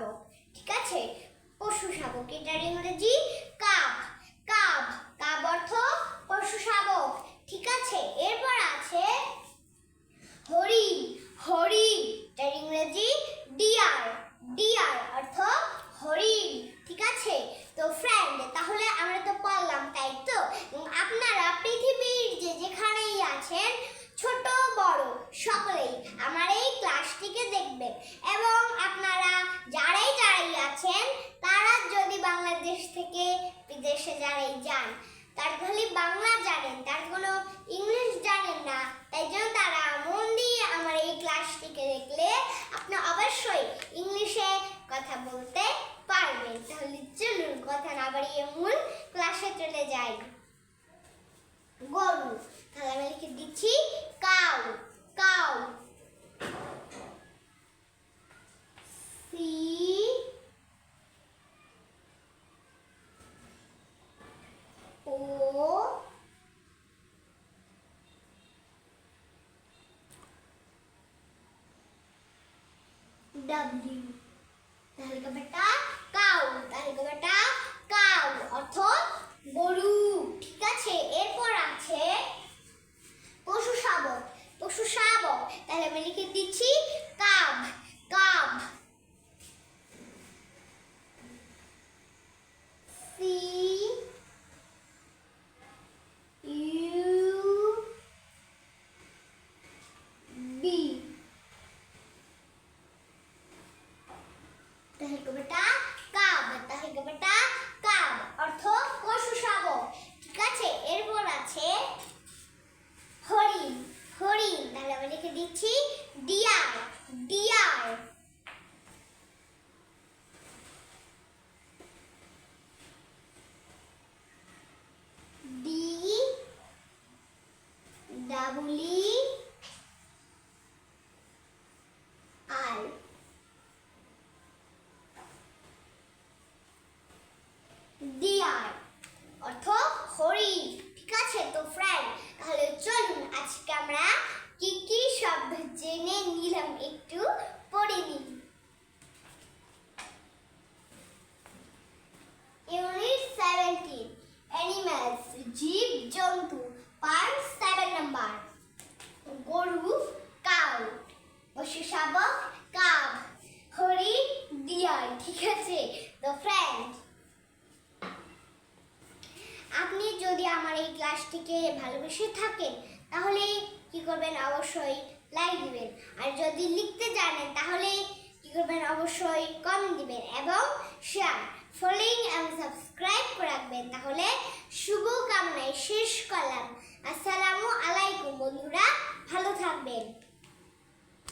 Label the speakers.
Speaker 1: শাবক ঠিক আছে? পশু শাবক এটার ইংরেজি কাব কাব কাব অর্থ পশু শাবক ঠিক আছে? এরপর আছে হরিণ। হরিণ এটার ইংরেজি ডিয়ার। ডিয়ার অর্থ হরিণ, ঠিক আছে? তো ফ্রেন্ড তাহলে আমরা তো পড়লাম তাই তো? আপনারা পৃথিবীর যে যেখানেই আছেন, ছোট, বড়, সকলেই আমার এই ক্লাসটিকে দেখবেন। এবং আপনারা যারাই যারাই আছেন তারা যদি বাংলাদেশ থেকে বিদেশে যারাই যান, তার খালি বাংলা জানেন, তার কোনো ইংলিশ জানেন না, তাই জন্য তারা মন দিয়ে আমার এই ক্লাসটিকে দেখলে আপনি অবশ্যই ইংলিশে কথা বলতে পারবেন। তাহলে চলুন, কথা না বাড়িয়ে মূল ক্লাসে চলে যাই। গরু, তাহলে আমি লিখে দিচ্ছি কাউ কাউ। ডব্লিউ তাহলে বেটা কাউ তাহলে বেটা কাউ অর্থ গরু ঠিক আছে এরপর আছে পশু শাবক পশু শাবক তাহলে আমি লিখে দিচ্ছি cub cub C U B তাহলে কি বেটা কাব তাহলে কি বেটা কাব অর্থ পশু শাবক ঠিক আছে এরপর আছে হরিণ হরিণ তাহলে আমি লিখে দিচ্ছি deer deer D double E R deer অর্থ হরিণ। ঠিক আছে তো ফ্রেন্ড তাহলে চলুন, আজকে আমরা কি কি সব জেনে নিলাম একটু পড়ে নিই। যদি আমার এই ক্লাসটিকে ভালোবেসে থাকেন, তাহলে কি করবেন? অবশ্যই লাইক দিবেন। আর যদি লিখতে জানেন, তাহলে কি করবেন? অবশ্যই কমেন্ট দিবেন এবং শেয়ার ফলোইং এবং সাবস্ক্রাইব রাখবেন। তাহলে শুভকামনায় শেষ করলাম। আসসালামু আলাইকুম বন্ধুরা। ভালো থাকবেন।